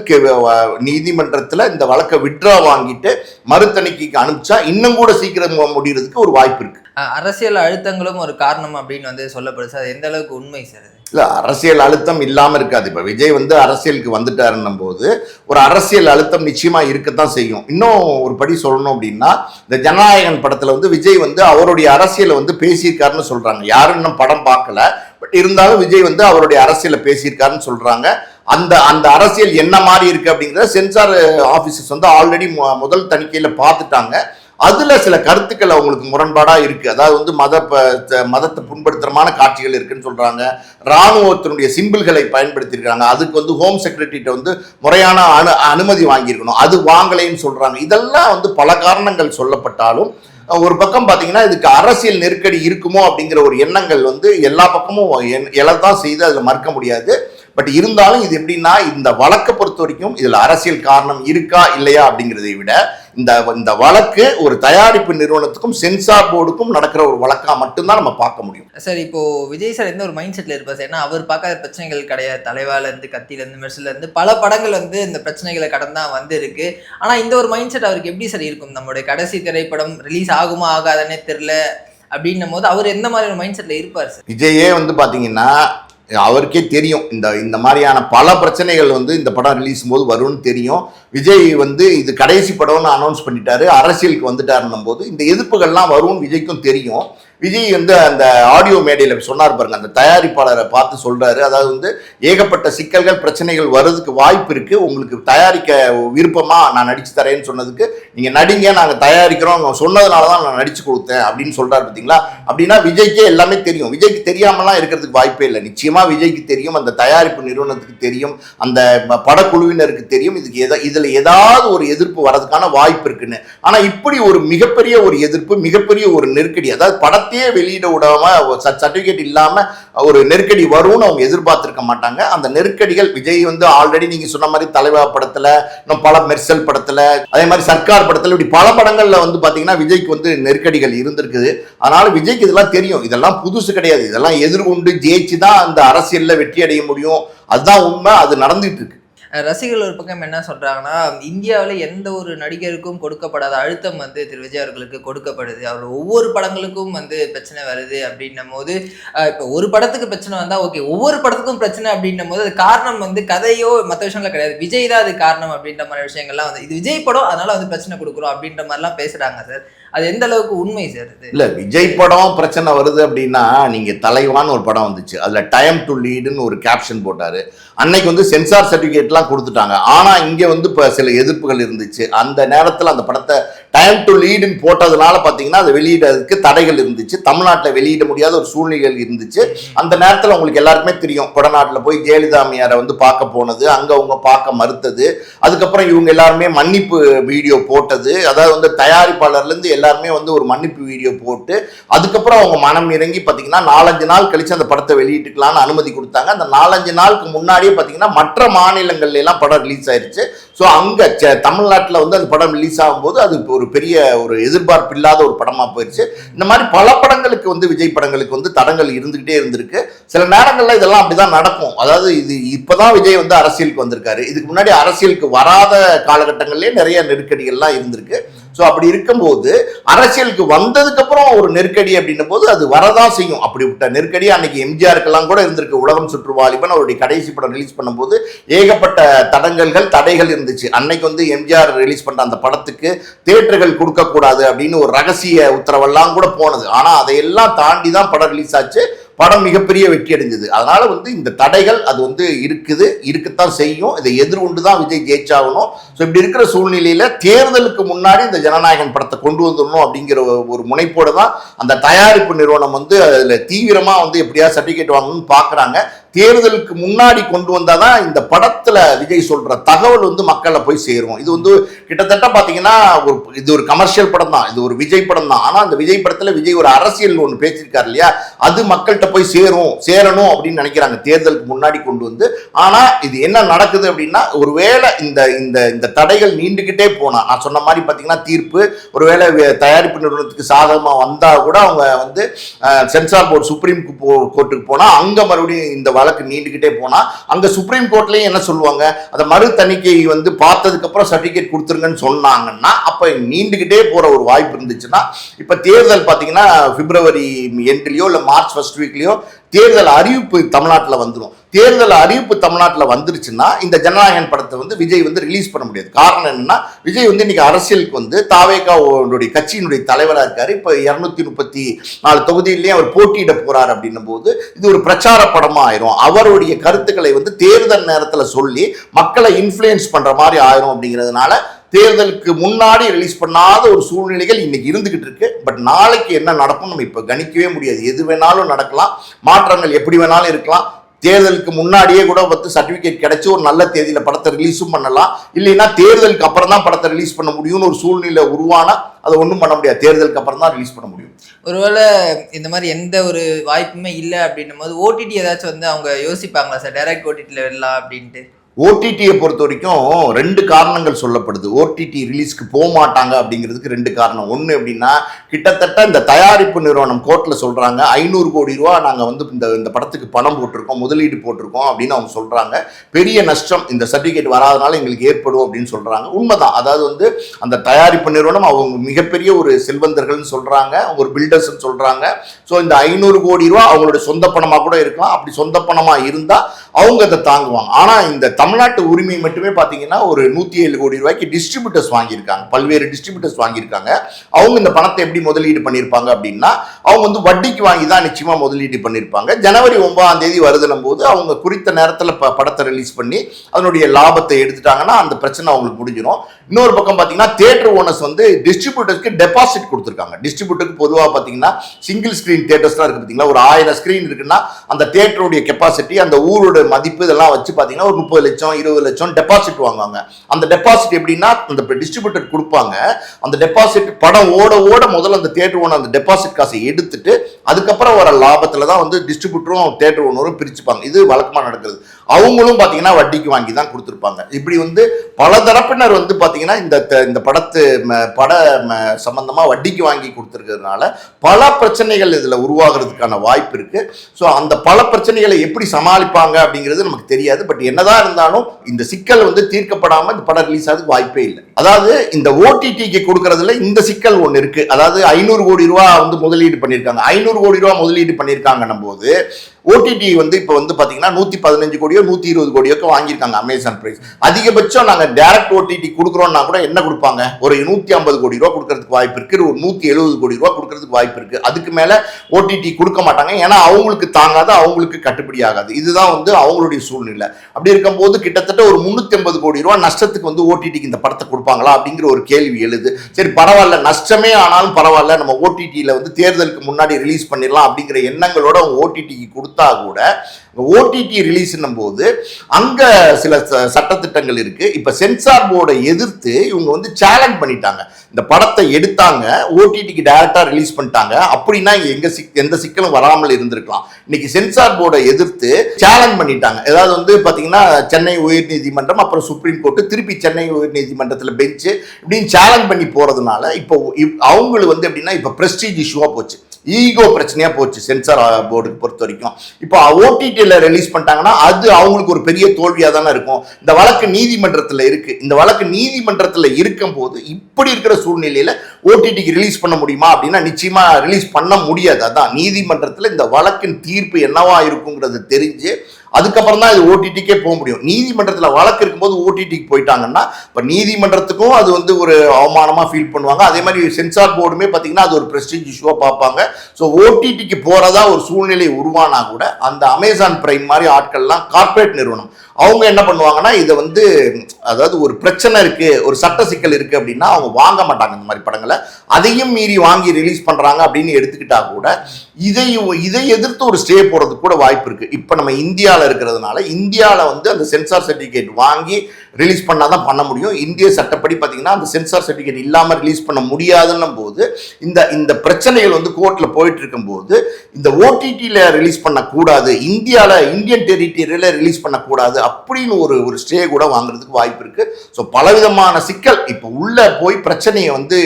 நீதிமன்றத்தில் இந்த வழக்கை விட்ரா வாங்கிட்டு மறு தணிக்கைக்கு அனுப்பிச்சா இன்னும் கூட சீக்கிரம் முடிகிறதுக்கு ஒரு வாய்ப்பு இருக்கு. அரசியல் அழுத்தங்களும் ஒரு காரணம் அப்படின்னு வந்து சொல்லப்படுது. சார் எந்த அளவுக்கு உண்மை சார் இல்ல அரசியல் அழுத்தம் இல்லாம இருக்காது. இப்ப விஜய் வந்து அரசியலுக்கு வந்துட்டாருன்னும் போது ஒரு அரசியல் அழுத்தம் நிச்சயமா இருக்கத்தான் செய்யும். இன்னும் ஒரு படி சொல்லணும் அப்படின்னா இந்த ஜனநாயகன் படத்துல வந்து விஜய் வந்து அவருடைய அரசியலை வந்து பேசியிருக்காருன்னு சொல்றாங்க. யாரும் இன்னும் படம் பார்க்கல. பட் இருந்தாலும் விஜய் வந்து அவருடைய அரசியலை பேசியிருக்காருன்னு சொல்றாங்க. அந்த அந்த அரசியல் என்ன மாதிரி இருக்கு அப்படிங்கிறத சென்சார் ஆபீசர்ஸ் வந்து ஆல்ரெடி முதல் தணிக்கையில பார்த்துட்டாங்க. அதுல சில கருத்துக்கள் அவங்களுக்கு முரண்பாடா இருக்கு. அதாவது வந்து மத ப- த- மதத்தை புண்படுத்துறமான காட்சிகள் இருக்குன்னு சொல்றாங்க. ராணுவத்தினுடைய சிம்பிள்களை பயன்படுத்தியிருக்காங்க அதுக்கு வந்து ஹோம் செக்ரட்டரிட்ட வந்து முறையான அனு அனுமதி வாங்கியிருக்கணும். அது வாங்கலைன்னு சொல்றாங்க. இதெல்லாம் வந்து பல காரணங்கள் சொல்லப்பட்டாலும் ஒரு பக்கம் பார்த்தீங்கன்னா இதுக்கு அரசியல் நெருக்கடி இருக்குமோ அப்படிங்கிற ஒரு எண்ணங்கள் வந்து எல்லா பக்கமும் என்- எழத்தான் செய்து அதில் மறுக்க முடியாது. பட் இருந்தாலும் இது எப்படின்னா இந்த வழக்கை பொறுத்த வரைக்கும் இதில் அரசியல் காரணம் இருக்கா இல்லையா அப்படிங்கிறதை விட இந்த இந்த வழக்கு ஒரு தயாரிப்பு நிறுவனத்துக்கும் சென்சார் போர்டுக்கும் நடக்கிற ஒரு வழக்கா மட்டும்தான் நம்ம பார்க்க முடியும். சார் இப்போ விஜய் சார் எந்த ஒரு மைண்ட் செட்ல இருப்பார்? சார் ஏன்னா அவர் பார்க்காத பிரச்சனைகள் கிடையாது. தலைவால இருந்து கத்தில இருந்து மெர்சில இருந்து பல படங்கள் வந்து இந்த பிரச்சனைகளை கடந்தா வந்து இருக்கு ஆனா இந்த ஒரு மைண்ட் செட் அவருக்கு எப்படி சார் இருக்கும்? நம்மளுடைய கடைசி திரைப்படம் ரிலீஸ் ஆகுமா ஆகாதானே தெரியல. அப்படின்னும் போது அவர் எந்த மாதிரி ஒரு மைண்ட் செட்ல இருப்பார் சார் விஜயே வந்து பார்த்தீங்கன்னா அவருக்கே தெரியும். இந்த இந்த மாதிரியான பல பிரச்சனைகள் வந்து இந்த படம் ரிலீஸ் போது வரும்னு தெரியும். விஜய் வந்து இது கடைசி படம்னு அனௌன்ஸ் பண்ணிட்டாரு. அரசியலுக்கு வந்துட்டாருன்னும் போது இந்த எதிர்ப்புகள்லாம் வரும்னு விஜய்க்கும் தெரியும். விஜய் வந்து அந்த ஆடியோ மேடையில் சொன்னார் பாருங்க அந்த தயாரிப்பாளரை பார்த்து சொல்றாரு. அதாவது வந்து ஏகப்பட்ட சிக்கல்கள் பிரச்சனைகள் வர்றதுக்கு வாய்ப்பு இருக்கு. உங்களுக்கு தயாரிக்க விருப்பமா நான் நடிச்சு தரேன்னு சொன்னதுக்கு நீங்க நடிங்க நாங்க தயாரிக்கிறோம். அவங்க சொன்னதுனால தான் நான் நடிச்சு கொடுத்தேன் அப்படின்னு சொல்றாரு பார்த்தீங்களா அப்படின்னா விஜய்க்கே எல்லாமே தெரியும். விஜய்க்கு தெரியாமலாம் இருக்கிறதுக்கு வாய்ப்பே இல்லை. நிச்சயமா விஜய்க்கு தெரியும் அந்த தயாரிப்பு நிறுவனத்துக்கு தெரியும் அந்த படக்குழுவினருக்கு தெரியும். இதுக்கு எதா இதுல ஏதாவது ஒரு எதிர்ப்பு வரதுக்கான வாய்ப்பு இருக்குன்னு. ஆனா இப்படி ஒரு மிகப்பெரிய ஒரு எதிர்ப்பு மிகப்பெரிய ஒரு நெருக்கடி அதாவது படத்தையே வெளியிட விடாம சர்டிஃபிகேட் இல்லாம ஒரு நெருக்கடி வரும்னு அவங்க எதிர்பார்த்திருக்க மாட்டாங்க. அந்த நெருக்கடிகள் விஜய் வந்து ஆல்ரெடி நீங்க சொன்ன மாதிரி தலைவா படத்துல இன்னும் பல மெர்சல் படத்துல அதே மாதிரி சர்க்கார் படத்துல இப்படி பல படங்கள்ல வந்து பாத்தீங்கன்னா விஜய்க்கு வந்து நெருக்கடிகள் இருந்திருக்குது. அதனால விஜய்க்கு இதெல்லாம் தெரியும். இதெல்லாம் புதுசு கிடையாது. இதெல்லாம் எதிர்கொண்டு ஜெயிச்சு தான் அந்த அரசியல்ல வெற்றி அடைய முடியும். அதுதான் உண்மை. அது நடந்துட்டு இருக்கு. ரசிகர்கள் ஒரு பக்கம் என்ன சொல்கிறாங்கன்னா இந்தியாவில் எந்த ஒரு நடிகருக்கும் கொடுக்கப்படாத அழுத்தம் வந்து திரு விஜய் அவர்களுக்கு கொடுக்கப்படுது. அவர் ஒவ்வொரு படங்களுக்கும் வந்து பிரச்சனை வருது அப்படின்னும் போது இப்போ ஒரு படத்துக்கு பிரச்சனை வந்தால் ஓகே ஒவ்வொரு படத்துக்கும் பிரச்சனை அப்படின்னும் போது அது காரணம் வந்து கதையோ மற்ற விஷயங்களோ கிடையாது. விஜய் தான் அது காரணம் அப்படின்ற மாதிரி விஷயங்கள்லாம் வந்து இது விஜய் படம் அதனால வந்து பிரச்சனை கொடுக்குறோம் அப்படின்ற மாதிரிலாம் பேசுகிறாங்க சார். அது எந்த அளவுக்கு உண்மை சார் இல்ல விஜய் படம் பிரச்சனை வருது அப்படின்னா நீங்க தலைவான்னு ஒரு படம் வந்துச்சு. அதுல டைம் டு லீடுன்னு ஒரு கேப்ஷன் போட்டாரு. அன்னைக்கு வந்து சென்சார் சர்டிபிகேட்லாம் கொடுத்துட்டாங்க. ஆனா இங்க வந்து இப்ப சில எதிர்ப்புகள் இருந்துச்சு. அந்த நேரத்தில் அந்த படத்தை டைம் டு லீடுன்னு போட்டதுனால பார்த்தீங்கன்னா அதை வெளியிடறதுக்கு தடைகள் இருந்துச்சு. தமிழ்நாட்டில் வெளியிட முடியாத ஒரு சூழ்நிலைகள் இருந்துச்சு. அந்த நேரத்தில் உங்களுக்கு எல்லாருக்குமே தெரியும். கொடநாட்டில் போய் ஜெயலலிதா வந்து பார்க்க போனது அங்கே அவங்க பார்க்க மறுத்தது. அதுக்கப்புறம் இவங்க எல்லாருமே மன்னிப்பு வீடியோ போட்டது. அதாவது வந்து தயாரிப்பாளர்லேருந்து எல்லாருமே வந்து ஒரு மன்னிப்பு வீடியோ போட்டு அதுக்கப்புறம் அவங்க மனம் இறங்கி பார்த்தீங்கன்னா நாலஞ்சு நாள் கழித்து அந்த படத்தை வெளியிட்டுக்கலாம்னு அனுமதி கொடுத்தாங்க. அந்த நாலஞ்சு நாளுக்கு முன்னாடியே பார்த்தீங்கன்னா மற்ற மாநிலங்கள்லாம் படம் ரிலீஸ் ஆயிடுச்சு ஸோ அங்கே தமிழ்நாட்டில் வந்து அந்த படம் ரிலீஸ் ஆகும்போது அது இப்போ ஒரு பெரிய ஒரு எதிர்பார்ப்பு இல்லாத ஒரு படமாக போயிடுச்சு இந்த மாதிரி பல படங்களுக்கு வந்து விஜய் படங்களுக்கு வந்து தடங்கள் இருந்துகிட்டே இருந்திருக்கு. சில நேரங்களில் இதெல்லாம் அப்படிதான் நடக்கும். அதாவது இது இப்போதான் விஜய் வந்து அரசியலுக்கு வந்திருக்காரு. இதுக்கு முன்னாடி அரசியலுக்கு வராத காலகட்டங்கள்லேயே நிறைய நெருக்கடிகள்லாம் இருந்திருக்கு. ஸோ அப்படி இருக்கும்போது அரசியலுக்கு வந்ததுக்கு அப்புறம் ஒரு நெருக்கடி அப்படின்னும் போது அது வரதான் செய்யும். அப்படிப்பட்ட நெருக்கடி அன்னைக்கு எம்ஜிஆருக்கெல்லாம் கூட இருந்திருக்கு. உலகம் சுற்று வாலிபன் அவருடைய கடைசி படம் ரிலீஸ் பண்ணும்போது ஏகப்பட்ட தடங்கல்கள் தடைகள் இருந்துச்சு. அன்னைக்கு வந்து எம்ஜிஆர் ரிலீஸ் பண்ண அந்த படத்துக்கு தேட்டர்கள் கொடுக்கக்கூடாது அப்படின்னு ஒரு ரகசிய உத்தரவெல்லாம் கூட போனது. ஆனால் அதையெல்லாம் தாண்டி தான் படம் ரிலீஸ் ஆச்சு. படம் மிகப்பெரிய வெற்றி அடைஞ்சது. அதனால வந்து இந்த தடைகள் அது வந்து இருக்குது இருக்கத்தான் செய்யும். இதை எதிர்கொண்டு தான் விஜய் ஜெயிச்சாகணும். ஸோ இப்படி இருக்கிற சூழ்நிலையில தேர்தலுக்கு முன்னாடி இந்த ஜனநாயகன் படத்தை கொண்டு வந்துடணும் அப்படிங்கிற ஒரு- ஒரு முனைப்போடு தான் அந்த தயாரிப்பு நிறுவனம் வந்து அதில் தீவிரமாக வந்து எப்படியாவது சர்டிஃபிகேட் வாங்கணும்னு பார்க்குறாங்க. தேர்தலுக்கு முன்னாடி கொண்டு வந்தால் தான் இந்த படத்தில் விஜய் சொல்கிற தகவல் வந்து மக்களை போய் சேரும். இது வந்து கிட்டத்தட்ட பார்த்தீங்கன்னா ஒரு இது ஒரு கமர்ஷியல் படம் தான். இது ஒரு விஜய் படம் தான். ஆனால் அந்த விஜய் படத்தில் விஜய் ஒரு அரசியல் ஒன்று பேசியிருக்காரு இல்லையா? அது மக்கள்கிட்ட போய் சேரும் சேரணும் அப்படின்னு நினைக்கிறாங்க. தேர்தலுக்கு முன்னாடி கொண்டு வந்து. ஆனால் இது என்ன நடக்குது அப்படின்னா ஒருவேளை இந்த இந்த இந்த தடைகள் நீண்டுக்கிட்டே போனால் நான் சொன்ன மாதிரி பார்த்தீங்கன்னா தீர்ப்பு ஒருவேளை தயாரிப்பு நிறுவனத்துக்கு சாதகமாக வந்தால் கூட அவங்க வந்து சென்சார் போர்டு சுப்ரீம் கோர்ட்டுக்கு போனால் அங்கே மறுபடியும் இந்த வழக்கு நீண்டுக்கிட்டே போனால் அங்கே சுப்ரீம் கோர்ட்லேயும் என்ன சொல்லுவாங்க? அந்த மறு தணிக்கை வந்து பார்த்ததுக்கப்புறம் சர்டிஃபிகேட் கொடுத்துருங்கன்னு சொன்னாங்கன்னா அப்போ நீண்டுக்கிட்டே போகிற ஒரு வாய்ப்பு இருந்துச்சுன்னா இப்போ தேர்தல் பார்த்தீங்கன்னா பிப்ரவரி எண்ட்லேயோ இல்லை மார்ச் ஃபர்ஸ்ட் வீக்லயோ தேர்தல் அறிவிப்பு தமிழ்நாட்டில் வந்துடும் தேர்தல் அறிவிப்பு தமிழ்நாட்டில் வந்துருச்சுன்னா இந்த ஜனநாயகன் படத்தை வந்து விஜய் வந்து ரிலீஸ் பண்ண முடியாது. காரணம் என்னன்னா விஜய் வந்து இன்னைக்கு அரசியலுக்கு வந்து தாவேகாவுடைய கட்சியினுடைய தலைவராக இருக்காரு. இப்போ இரநூத்தி முப்பத்தி நாலு தொகுதியிலேயே அவர் போட்டியிட போறார் அப்படின்னும் போது இது ஒரு பிரச்சார படமா ஆயிரும் அவருடைய கருத்துக்களை வந்து தேர்தல் நேரத்தில் சொல்லி மக்களை இன்ஃப்ளூயன்ஸ் பண்ற மாதிரி ஆயிரும் அப்படிங்கிறதுனால தேர்தலுக்கு முன்னாடி ரிலீஸ் பண்ணாத ஒரு சூழ்நிலைகள் இன்னைக்கு இருந்துகிட்டு இருக்கு. பட் நாளைக்கு என்ன நடக்கும் நம்ம இப்போ கணிக்கவே முடியாது. எது வேணாலும் நடக்கலாம். மாற்றங்கள் எப்படி வேணாலும் இருக்கலாம். தேர்தலுக்கு முன்னாடியே கூட வந்து சர்டிபிகேட் கிடைச்சி ஒரு நல்ல தேதியில படத்தை ரிலீஸும் பண்ணலாம். இல்லைன்னா தேர்தலுக்கு அப்புறம் தான் படத்தை ரிலீஸ் பண்ண முடியும்னு ஒரு சூழ்நிலை உருவானா அதை ஒன்றும் பண்ண முடியாது. தேர்தலுக்கு அப்புறம் தான் ரிலீஸ் பண்ண முடியும். ஒருவேளை இந்த மாதிரி எந்த ஒரு வாய்ப்புமே இல்லை அப்படின்னும் போது ஓடிடி ஏதாச்சும் வந்து அவங்க யோசிப்பாங்களா சார்? டைரக்ட் ஓடிடியில் வரலாம் அப்படின்ட்டு. ஓடிடியை பொறுத்த வரைக்கும் ரெண்டு காரணங்கள் சொல்லப்படுது. ஓடிடி ரிலீஸ்க்கு போக மாட்டாங்க அப்படிங்கிறதுக்கு ரெண்டு காரணம். ஒன்று எப்படின்னா கிட்டத்தட்ட இந்த தயாரிப்பு நிறுவனம் கோர்ட்டில் சொல்கிறாங்க ஐநூறு கோடி ரூபா நாங்கள் வந்து இந்த இந்த படத்துக்கு பணம் போட்டிருக்கோம் முதலீடு போட்டிருக்கோம் அப்படின்னு அவங்க சொல்கிறாங்க பெரிய நஷ்டம் இந்த சர்டிஃபிகேட் வராதனால எங்களுக்கு ஏற்படும் அப்படின்னு சொல்கிறாங்க உண்மைதான். அதாவது வந்து அந்த தயாரிப்பு நிறுவனம் அவங்க மிகப்பெரிய ஒரு செல்வந்தர்கள்னு சொல்கிறாங்க அவங்க ஒரு பில்டர்ஸ்னு சொல்கிறாங்க ஸோ இந்த ஐநூறு கோடி ரூபா அவங்களோட சொந்த பணமாக கூட இருக்கலாம். அப்படி சொந்த பணமாக இருந்தால் அவங்க அதை தாங்குவாங்க. ஆனால் இந்த தமிழ்நாட்டு உரிமை மட்டுமே பார்த்தீங்கன்னா ஒரு நூற்றி ஏழு கோடி ரூபாய்க்கு டிஸ்ட்ரிபியூட்டர்ஸ் வாங்கியிருக்காங்க. பல்வேறு டிஸ்ட்ரிபியூட்டர்ஸ் வாங்கியிருக்காங்க. அவங்க இந்த பணத்தை எப்படி முதலீடு பண்ணியிருப்பாங்க அப்படின்னா அவங்க வந்து வட்டிக்கு வாங்கி தான் நிச்சயமாக முதலீடு பண்ணியிருப்பாங்க. ஜனவரி ஒன்பதாம் தேதி வருதுனும் போது அவங்க குறித்த நேரத்தில் ப படத்தை ரிலீஸ் பண்ணி அதனுடைய லாபத்தை எடுத்துட்டாங்கன்னா அந்த பிரச்சனை அவங்களுக்கு முடிஞ்சிடும் இன்னொரு பக்கம் பார்த்தீங்கன்னா தேட்டர் ஓனர்ஸ் வந்து டிஸ்ட்ரிபியூட்டர்ஸ்க்கு டெபாசிட் கொடுத்துருக்காங்க. டிஸ்ட்ரிபியூட்டருக்கு பொதுவாக பார்த்தீங்கன்னா சிங்கிள் ஸ்க்ரீன் தேட்டர்ஸ்லாம் இருக்குது பார்த்தீங்களா ஒரு ஆயிரம் ஸ்க்ரீன் இருக்குன்னா அந்த தேட்டருடைய கெப்பாசிட்டி அந்த ஊரோட மதிப்பு இதெல்லாம் வச்சு பார்த்தீங்கன்னா ஒரு முப்பது லட்சம் இருபது லட்சம் டெபாசிட் வாங்குவாங்க. அந்த டெபாசிட் எப்படின்னா அந்த டிஸ்ட்ரிபியூட்டர் கொடுப்பாங்க. அந்த டெபாசிட் படம் ஓட ஓட முதல்ல அந்த தேட்டர் ஓனர் அந்த டெபாசிட் காசை எடுத்துட்டு அதுக்கப்புறம் வர லாபத்தில் தான் வந்து டிஸ்ட்ரிபியூட்டரும் தேட்டர் ஓனரும் பிரிச்சுப்பாங்க. இது வழக்கமாக நடக்கிறது. அவங்களும் பார்த்தீங்கன்னா வட்டிக்கு வாங்கி தான் கொடுத்துருப்பாங்க. இப்படி வந்து பல தரப்பினர் வந்து பார்த்தீங்கன்னா இந்த த- இந்த படத்து ம- பட ம- வட்டிக்கு வாங்கி கொடுத்துருக்கிறதுனால பல பிரச்சனைகள் இதில் உருவாகிறதுக்கான வாய்ப்பு இருக்குது ஸோ அந்த பல பிரச்சனைகளை எப்படி சமாளிப்பாங்க அப்படிங்கிறது நமக்கு தெரியாது. பட் என்னதான் இருந்தாலும் இந்த சிக்கல் வந்து தீர்க்கப்படாமல் இந்த படம் ரிலீஸ் ஆகுது வாய்ப்பே இல்லை. அதாவது இந்த ஓடிடிக்கு கொடுக்கறதுல இந்த சிக்கல் ஒன்று இருக்குது அதாவது ஐநூறு கோடி ரூபா வந்து முதலீடு பண்ணியிருக்காங்க. ஐநூறு கோடி ரூபா முதலீடு பண்ணியிருக்காங்கன்னும் போது ஓடிடி வந்து இப்போ வந்து பார்த்தீங்கன்னா நூற்றி பதினஞ்சு கோடியோ நூற்றி இருபது கோடியோக்கு வாங்கியிருக்காங்க அமேசான் பிரைஸ் அதிகபட்சம் நாங்கள் டேரக்ட் ஓடிடி கொடுக்குறோம்னா கூட என்ன கொடுப்பாங்க? ஒரு நூற்றி ஐம்பது கோடி ரூபா கொடுக்கறதுக்கு வாய்ப்பு இருக்குது ஒரு நூற்றி எழுபது கோடி ரூபா கொடுக்கறதுக்கு வாய்ப்பு இருக்குது அதுக்கு மேலே ஓடிடி கொடுக்க மாட்டாங்க. ஏன்னா அவங்களுக்கு தாங்காது அவங்களுக்கு கட்டுப்படி ஆகாது. இதுதான் வந்து அவங்களுடைய சூழ்நிலை. அப்படி இருக்கும்போது கிட்டத்தட்ட ஒரு முந்நூற்றி ஐம்பது கோடி ரூபா நஷ்டத்துக்கு வந்து ஓடிடிக்கு இந்த படத்தை கொடுப்பாங்களா அப்படிங்கிற ஒரு கேள்வி எழுது. சரி பரவாயில்ல. நஷ்டமே ஆனாலும் பரவாயில்ல. நம்ம ஓடிடியில் வந்து தேர்தலுக்கு முன்னாடி ரிலீஸ் பண்ணிடலாம் அப்படிங்கிற எண்ணங்களோட அவங்க ஓடிடிக்கு கொடுத்து கூட ஓடிடி ரிலீஸ்னும் போது அங்கே சில ச- சட்டத்திட்டங்கள் இருக்குது இப்போ சென்சார் போர்டை எதிர்த்து இவங்க வந்து சேலஞ்ச் பண்ணிட்டாங்க. இந்த படத்தை எடுத்தாங்க ஓடிடிக்கு டேரெக்டாக ரிலீஸ் பண்ணிட்டாங்க. அப்படின்னா எங்க சிக் எந்த சிக்கலும் வராமல் இருந்திருக்கலாம். இன்னைக்கு சென்சார் போர்டை எதிர்த்து சேலஞ்ச் பண்ணிட்டாங்க. ஏதாவது வந்து பார்த்தீங்கன்னா சென்னை உயர்நீதிமன்றம் அப்புறம் சுப்ரீம் கோர்ட்டு திருப்பி சென்னை உயர்நீதிமன்றத்தில் பெஞ்சு இப்படின்னு சேலஞ்ச் பண்ணி போகிறதுனால இப்போ இப்- அவங்களுக்கு வந்து எப்படின்னா இப்போ ப்ரெஸ்டீஜ் இஷ்யூவாக போச்சு. ஈகோ பிரச்சனையாக போச்சு சென்சார் போர்டுக்கு பொறுத்த வரைக்கும். இப்போ ஓடிடியில் ரிலீஸ் பண்ணிட்டாங்கன்னா அது அவங்களுக்கு ஒரு பெரிய தோல்வியாக தானே இருக்கும். இந்த வழக்கு நீதிமன்றத்தில் இருக்குது இந்த வழக்கு நீதிமன்றத்தில் இருக்கும்போது இப்படி இருக்கிற சூழ்நிலையில் ஓடிடிக்கு ரிலீஸ் பண்ண முடியுமா அப்படின்னா நிச்சயமாக ரிலீஸ் பண்ண முடியாது. அதான் நீதிமன்றத்தில் இந்த வழக்கின் தீர்ப்பு என்னவா இருக்குங்கிறது தெரிஞ்சு அதுக்கப்புறம் தான் இது ஓடிடிக்கே போக முடியும். நீதிமன்றத்தில் வழக்கு இருக்கும்போது ஓடிடிக்கு போயிட்டாங்கன்னா இப்போ நீதிமன்றத்துக்கும் அது வந்து ஒரு அவமானமாக ஃபீல் பண்ணுவாங்க. அதே மாதிரி சென்சார் போர்டுமே பார்த்தீங்கன்னா அது ஒரு ப்ரெஸ்டீஜ் இஷ்யூவாக பார்ப்பாங்க. ஸோ ஓடிடிக்கு போகிறதா ஒரு சூழ்நிலை உருவானா கூட அந்த அமேசான் பிரைம் மாதிரி ஆட்கள்லாம் கார்ப்பரேட் நிறுவனம் அவங்க என்ன பண்ணுவாங்கன்னா இதை வந்து அதாவது ஒரு பிரச்சனை இருக்குது ஒரு சட்ட சிக்கல் இருக்குது அப்படின்னா அவங்க வாங்க மாட்டாங்க இந்த மாதிரி படங்களை. அதையும் மீறி வாங்கி ரிலீஸ் பண்ணுறாங்க அப்படின்னு எடுத்துக்கிட்டா கூட இதை இதை எதிர்த்து ஒரு ஸ்டே போறதுக்கு கூட வாய்ப்பு இருக்குது இப்போ நம்ம இந்தியாவில் இருக்கிறதுனால இந்தியாவில் வந்து அந்த சென்சார் சர்டிஃபிகேட் வாங்கி ரிலீஸ் பண்ணால் தான் பண்ண முடியும். இந்திய சட்டப்படி பார்த்தீங்கன்னா அந்த சென்சார் சர்டிஃபிகேட் இல்லாமல் ரிலீஸ் பண்ண முடியாதுன்னும் போது இந்த இந்த பிரச்சனைகள் வந்து கோர்ட்டில் போயிட்டு இருக்கும்போது இந்த ஓடிடியில் ரிலீஸ் பண்ணக்கூடாது இந்தியாவில் இந்தியன் டெரிட்டரியில் ரிலீஸ் பண்ணக்கூடாது அப்படின்னு ஒரு ஒரு ஸ்டே கூட வாங்குறதுக்கு வாய்ப்பு இருக்கு. ஸோ பலவிதமான சிக்கல். இப்போ உள்ள போய் பிரச்சனையை வந்து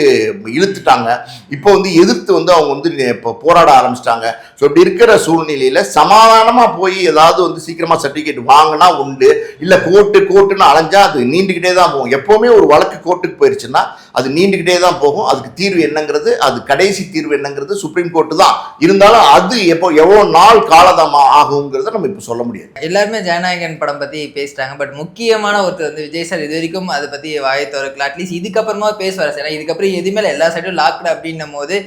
இழுத்துட்டாங்க. இப்போ வந்து எதிர்த்து வந்து அவங்க வந்து இப்போ போராட ஆரம்பிச்சிட்டாங்க. ஸோ இப்படி இருக்கிற சூழ்நிலையில சமாதானமா போய் ஏதாவது வந்து சீக்கிரமா சர்டிஃபிகேட் வாங்கினா உண்டு. இல்ல கோர்ட்டு கோர்ட்டுன்னு அலைஞ்சா அது நீண்டுகிட்டே தான் போகும். எப்பவுமே ஒரு வழக்கு கோர்ட்டுக்கு போயிருச்சுன்னா அது நீண்டுகிட்டே தான் போகும். அதுக்கு தீர்வு என்னங்கிறது அது கடைசி தீர்வு என்னங்கிறது சுப்ரீம் கோர்ட்டு தான். இருந்தாலும் அது எப்போ எவ்வளோ நாள் காலதாமா ஆகுங்கிறத நம்ம இப்போ சொல்ல முடியாது. எல்லாருமே ஜனநாயகன் படம் பத்தி பேசிட்டாங்க. பட் முக்கியமான ஒருத்தர் வந்து விஜய் சார் இது வரைக்கும் அதை பத்தி வாயை திறக்கல. அட்லீஸ்ட் இதுக்கப்புறமா பேசுவார் சார். ஏன்னா இதுக்கப்புறம் எதுவுமே எல்லா சைடும் லாக்டு அப்படின்னும் போது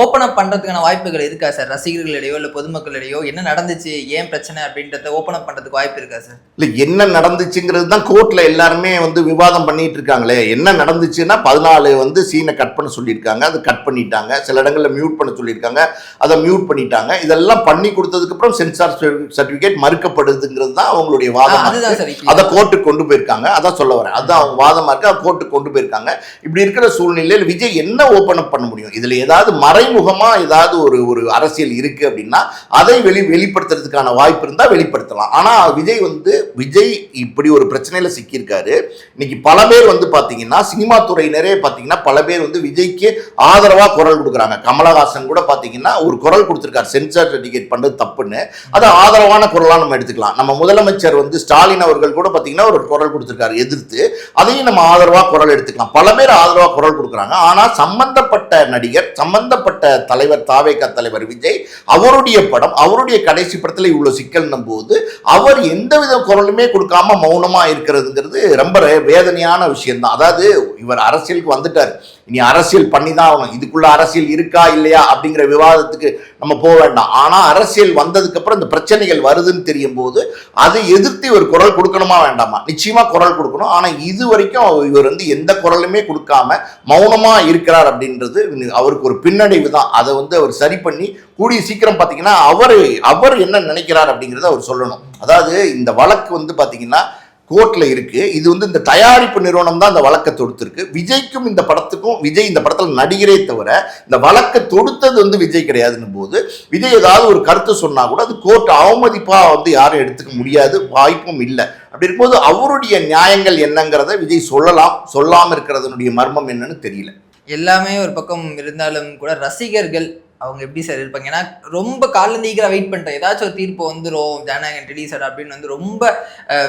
ஓப்பன் அப் பண்றதுக்கான வாய்ப்புகள் இருக்கா சார் ரசிகர்களிடையோ இல்லை பொதுமக்களிடையோ என்ன நடந்துச்சு ஏன் பிரச்சனை அப்படின்றத ஓப்பன் அப் பண்றதுக்கு வாய்ப்பு இருக்கா சார் இல்ல என்ன நடந்துச்சுங்கிறது தான் கோர்ட்ல எல்லாருமே வந்து விவாதம் பண்ணிட்டு இருக்காங்களே. என்ன நடந்துச்சுன்னா பதினாலு வந்து சீனை கட் பண்ண சொல்லியிருக்காங்க. அது கட் பண்ணிட்டாங்க. சில இடங்கள்ல மியூட் பண்ண சொல்லியிருக்காங்க. அதை மியூட் பண்ணிட்டாங்க. இதெல்லாம் பண்ணி கொடுத்ததுக்கு அப்புறம் சென்சார் சர்டிபிகேட் மறுக்கப்படுதுங்கிறது தான் அவங்களுடைய வாதம் அதுதான் சார் அதை கோர்ட்டுக்கு கொண்டு போயிருக்காங்க. அதான் சொல்ல வரேன். அதான் அவங்க வாதமா இருக்கு. கோர்ட்டுக்கு கொண்டு போயிருக்காங்க. இப்படி இருக்கிற சூழ்நிலையில் விஜய் என்ன ஓப்பன் அப் பண்ண முடியும்? இதுல ஏதாவது மறைமுகமா ஏதாவது ஒரு ஒரு அரசியல் இருக்கு அப்படின்னா அதை வெளி வெளிப்படுத்துறதுக்கான வாய்ப்பு இருந்தா வெளிப்படுத்தலாம். ஆனா விஜய் வந்து விஜய் இப்படி ஒரு பிரச்சனையில சிக்கியிருக்காரு. இன்னைக்கு பல பேர் வந்து பாத்தீங்கன்னா சினிமா துறையினரே பாத்தீங்கன்னா பல பேர் வந்து விஜய்க்கு ஆதரவா குரல் கொடுக்குறாங்க. கமலஹாசன் கூட பாத்தீங்கன்னா ஒரு குரல் கொடுத்திருக்காரு. சென்சார் சர்டிஃபிகேட் பண்றது தப்புன்னு. அது ஆதரவான குரலா நம்ம எடுத்துக்கலாம். நம்ம முதலமைச்சர் வந்து ஸ்டாலின் அவர்கள் கூட பாத்தீங்கன்னா ஒரு குரல் கொடுத்திருக்காரு எதிர்த்து. அதையும் நம்ம ஆதரவா குரல் எடுத்துக்கலாம். பல பேர் ஆதரவா குரல் கொடுக்குறாங்க. ஆனா சம்பந்தப்பட்ட நடிகர் சம்பந்தப்பட்ட தலைவர் தாவேகா தலைவர் விஜய் அவருடைய படம் அவருடைய கடைசி படத்தில் இவ்வளோ சிக்கல்னும் போது அவர் எந்தவித குரலுமே கொடுக்காம மௌனமாக இருக்கிறதுங்கிறது ரொம்ப வேதனையான விஷயம் தான் அதாவது இவர் அரசியலுக்கு வந்துட்டார். இனி அரசியல் பண்ணி தான் ஆகணும். இதுக்குள்ள அரசியல் இருக்கா இல்லையா அப்படிங்கிற விவாதத்துக்கு நம்ம போக வேண்டாம். ஆனால் அரசியல் வந்ததுக்கு அப்புறம் இந்த பிரச்சனைகள் வருதுன்னு தெரியும் போது அதை எதிர்த்து இவர் குரல் கொடுக்கணுமா வேண்டாமா? நிச்சயமா குரல் கொடுக்கணும். ஆனால் இது வரைக்கும் இவர் வந்து எந்த குரலுமே கொடுக்காம மௌனமா இருக்கிறார் அப்படின்றது அவருக்கு ஒரு பின்னடைவு தான். அதை வந்து அவர் சரி பண்ணி கூடிய சீக்கிரம் பார்த்தீங்கன்னா அவர் அவர் என்ன நினைக்கிறார் அப்படிங்கிறத அவர் சொல்லணும். அதாவது இந்த வழக்கு வந்து பார்த்தீங்கன்னா கோர்ட்ல இருக்கு. இது வந்து இந்த தயாரிப்பு நிறுவனம் தான் இந்த வழக்கை தொடுத்திருக்கு. விஜய்க்கும் இந்த படத்துக்கும் விஜய் இந்த படத்தில் நடிகரே தவிர இந்த வழக்கை தொடுத்தது வந்து விஜய் கிடையாதுன்னு போது விஜய் ஏதாவது ஒரு கருத்து சொன்னா கூட அது கோர்ட் அவமதிப்பா வந்து யாரும் எடுத்துக்க முடியாது வாய்ப்பும் இல்லை. அப்படி இருக்கும்போது அவருடைய நியாயங்கள் என்னங்கிறத விஜய் சொல்லலாம். சொல்லாம இருக்கிறதனுடைய மர்மம் என்னன்னு தெரியல. எல்லாமே ஒரு பக்கம் இருந்தாலும் கூட ரசிகர்கள் அவங்க எப்படி சார் இருப்பாங்க? ஏன்னா ரொம்ப காலிலேருந்து ஈகராக வெயிட் பண்ணிட்டோம் ஏதாச்சும் ஒரு தீர்ப்பு வந்துடும் ஜனநாயகம் ரிலீஸ் அப்படின்னு வந்து ரொம்ப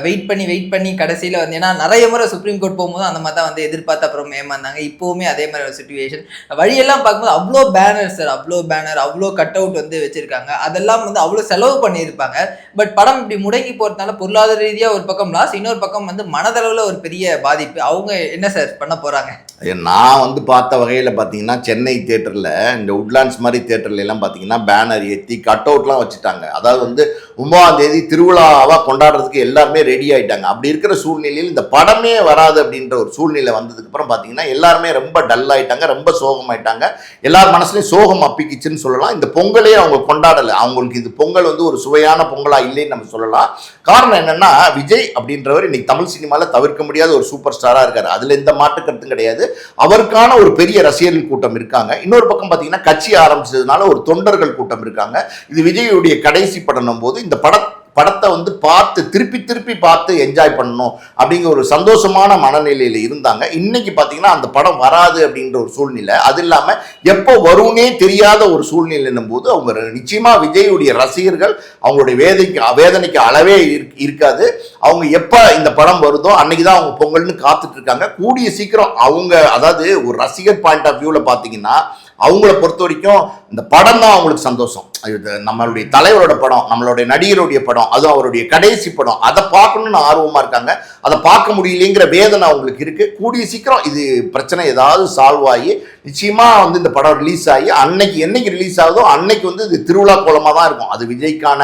வெயிட் பண்ணி வெயிட் பண்ணி கடைசியில் வந்து ஏன்னா நிறைய முறை சுப்ரீம் கோர்ட் போகும்போது அந்த மாதிரி தான் வந்து எதிர்பார்த்து அப்புறம் ஏமாந்தாங்க. இப்போவுமே அதே மாதிரி ஒரு சுச்சுவேஷன் வழியெல்லாம் பார்க்கும்போது அவ்வளோ பேனர் சார் அவ்வளோ பேனர் அவ்வளோ கட் அவுட் வந்து வச்சுருக்காங்க. அதெல்லாம் வந்து அவ்வளோ செலவு பண்ணியிருப்பாங்க. பட் படம் இப்படி முடங்கி போகிறதுனால பொருளாதார ரீதியாக ஒரு பக்கம் லாஸ் இன்னொரு பக்கம் வந்து மனதளவில் ஒரு பெரிய பாதிப்பு. அவங்க என்ன சார் பண்ண போகிறாங்க நான் வந்து பார்த்த வகையில் பார்த்தீங்கன்னா சென்னை தேட்டரில் இந்த உட்லாண்ட்ஸ் மாதிரி தேட்டர்ல எல்லாம் பார்த்தீங்கன்னா பேனர் ஏற்றி கட் அவுட்லாம் வச்சுட்டாங்க. அதாவது வந்து ஒன்பதாம் தேதி திருவிழாவாக கொண்டாடுறதுக்கு எல்லாருமே ரெடி ஆகிட்டாங்க அப்படி இருக்கிற சூழ்நிலையில் இந்த படமே வராது அப்படின்ற ஒரு சூழ்நிலை வந்ததுக்கு அப்புறம் பார்த்தீங்கன்னா எல்லாருமே ரொம்ப டல் ஆயிட்டாங்க ரொம்ப சோகமாயிட்டாங்க. எல்லார் மனசுலையும் சோகம் அப்பிக்குச்சுன்னு சொல்லலாம். இந்த பொங்கலே அவங்க கொண்டாடலை. அவங்களுக்கு இது பொங்கல் வந்து ஒரு சுவையான பொங்கலாக இல்லைன்னு நம்ம சொல்லலாம். காரணம் என்னன்னா விஜய் அப்படின்றவர் இன்னைக்கு தமிழ் சினிமாவில் தவிர்க்க முடியாத ஒரு சூப்பர் ஸ்டாராக இருக்கார். அதில் எந்த மாற்று கருத்தும் கிடையாது. அவருக்கான ஒரு பெரிய ரசிகர்கள் கூட்டம் இருக்காங்க. இன்னொரு பக்கம் பார்த்தீங்கன்னா கட்சி ஆரம்பிச்சதுனால ஒரு தொண்டர்கள் கூட்டம் இருக்காங்க. இது விஜயுடைய கடைசி படணும் போது இந்த பட படத்தை வந்து பார்த்து திருப்பி திருப்பி பார்த்து என்ஜாய் பண்ணணும் அப்படிங்கிற ஒரு சந்தோஷமான மனநிலையில் இருந்தாங்க. இன்னைக்கு பார்த்தீங்கன்னா அந்த படம் வராது அப்படின்ற ஒரு சூழ்நிலை. அது இல்லாமல் எப்போ வரும்னே தெரியாத ஒரு சூழ்நிலைன்னும் போது அவங்க நிச்சயமாக விஜயுடைய ரசிகர்கள் அவங்களுடைய வேதனைக்கு வேதனைக்கு அளவே இருக்காது. அவங்க எப்போ இந்த படம் வருதோ அன்னைக்கு தான் அவங்க பொங்கல்னு காத்துட்டு இருக்காங்க. கூடிய சீக்கிரம் அவங்க அதாவது ஒரு ரசிகர் பாயிண்ட் ஆஃப் வியூவில் பார்த்தீங்கன்னா அவங்கள பொறுத்த வரைக்கும் இந்த படம் தான் அவங்களுக்கு சந்தோஷம். இது நம்மளுடைய தலைவரோட படம் நம்மளுடைய நடிகருடைய படம் அதுவும் அவருடைய கடைசி படம். அதை பார்க்கணும்னு ஆர்வமாக இருக்காங்க. அதை பார்க்க முடியலைங்கிற வேதனை அவங்களுக்கு இருக்கு. கூடிய சீக்கிரம் இது பிரச்சனை ஏதாவது சால்வ் ஆகி நிச்சயமா வந்து இந்த படம் ரிலீஸ் ஆகி அன்னைக்கு என்னைக்கு ரிலீஸ் ஆகுதோ அன்னைக்கு வந்து இது திருவிழா கோலமாக தான் இருக்கும். அது விஜய்க்கான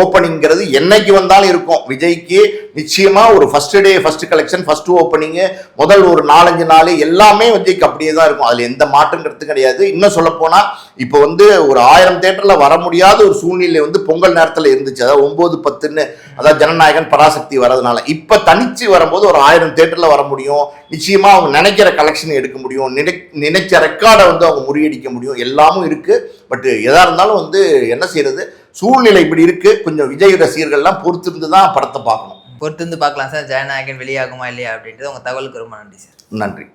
ஓப்பனிங்கிறது என்னைக்கு வந்தாலும் இருக்கும். விஜய்க்கு நிச்சயமா ஒரு first day first collection first opening முதல் ஒரு நாலஞ்சு நாள் எல்லாமே விஜய்க்கு அப்படியே தான் இருக்கும். அதில் எந்த மாற்றங்கிறது கிடையாது. இன்னும் சொல்ல போனால் இப்போ வந்து ஒரு ஆயிரம் தேட்டரில் வர முடியாத ஒரு சூழ்நிலை வந்து பொங்கல் நேரத்தில் இருந்துச்சு. அதாவது ஒன்பது பத்துன்னு அதாவது ஜனநாயகன் பராசக்தி வரதுனால இப்போ தனிச்சு வரும்போது ஒரு ஆயிரம் தேட்டரில் வர முடியும். நிச்சயமா அவங்க நினைக்கிற கலெக்ஷன் எடுக்க முடியும். நினை நினைச்ச ரெக்கார்டை வந்து அவங்க முறியடிக்க முடியும். எல்லாமும் இருக்கு. பட் எதா இருந்தாலும் வந்து என்ன செய்யறது? சூழ்நிலை இப்படி இருக்கு. கொஞ்சம் விஜய் ரசிகர்கள்லாம் பொறுத்திருந்து தான் படத்தை பார்க்கணும். பொறுத்திருந்து பார்க்கலாம் சார். ஜனநாயகன் வெளியாகுமா இல்லையா அப்படின்றது உங்க தகவலுக்கு ரொம்ப நன்றி சார். நன்றி.